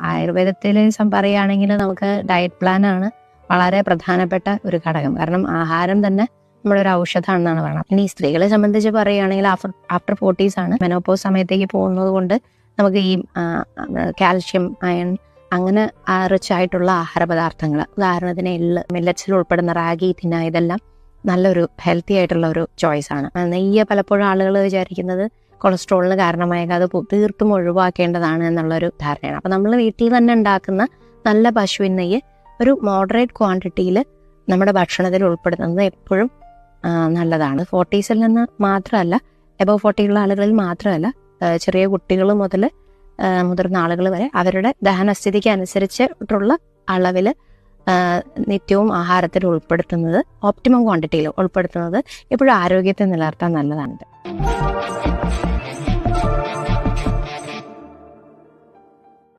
ആയുർവേദത്തിൽ പറയുകയാണെങ്കിൽ നമുക്ക് ഡയറ്റ് പ്ലാൻ ആണ് വളരെ പ്രധാനപ്പെട്ട ഒരു ഘടകം. കാരണം ആഹാരം തന്നെ നമ്മുടെ ഒരു ഔഷധമാണെന്നാണ് പറയുന്നത്. ഇനി സ്ത്രീകളെ സംബന്ധിച്ച് പറയുകയാണെങ്കിൽ ആഫ്റ്റർ ആഫ്റ്റർ ഫോർട്ടീസ് ആണ്. മെനോപ്പോ സമയത്തേക്ക് പോകുന്നത് കൊണ്ട് നമുക്ക് ഈ കാൽഷ്യം അയൺ അങ്ങനെ റിച്ച് ആയിട്ടുള്ള ആഹാര പദാർത്ഥങ്ങൾ ഉദാഹരണത്തിന് എള്ള് മില്ലറ്റ്സിൽ ഉൾപ്പെടുന്ന റാഗി തിന്ന ഇതെല്ലാം നല്ലൊരു ഹെൽത്തി ആയിട്ടുള്ള ഒരു ചോയ്സ് ആണ്. നെയ്യ് പലപ്പോഴും ആളുകൾ വിചാരിക്കുന്നത് കൊളസ്ട്രോളിന് കാരണമായേക്കാം അത് തീർത്തും ഒഴിവാക്കേണ്ടതാണ് എന്നുള്ളൊരു ധാരണയാണ്. അപ്പം നമ്മൾ വീട്ടിൽ തന്നെ ഉണ്ടാക്കുന്ന നല്ല പശുവിൻ നെയ്യ് ഒരു മോഡറേറ്റ് ക്വാണ്ടിറ്റിയിൽ നമ്മുടെ ഭക്ഷണത്തിൽ ഉൾപ്പെടുത്തുന്നത് എപ്പോഴും നല്ലതാണ്. ഫോർട്ടീസിൽ നിന്ന് മാത്രമല്ല എബവ് ഫോർട്ടിയുള്ള ആളുകളിൽ മാത്രമല്ല ചെറിയ കുട്ടികൾ മുതൽ മുതിർന്ന ആളുകൾ വരെ അവരുടെ ദഹനസ്ഥിതിക്ക് അനുസരിച്ചിട്ടുള്ള അളവിൽ നിത്യവും ആഹാരത്തിൽ ഉൾപ്പെടുത്തുന്നത് ഓപ്റ്റിമം ക്വാണ്ടിറ്റിയിൽ ഉൾപ്പെടുത്തുന്നത് എപ്പോഴും ആരോഗ്യത്തെ നിലനിർത്താൻ നല്ലതാണ്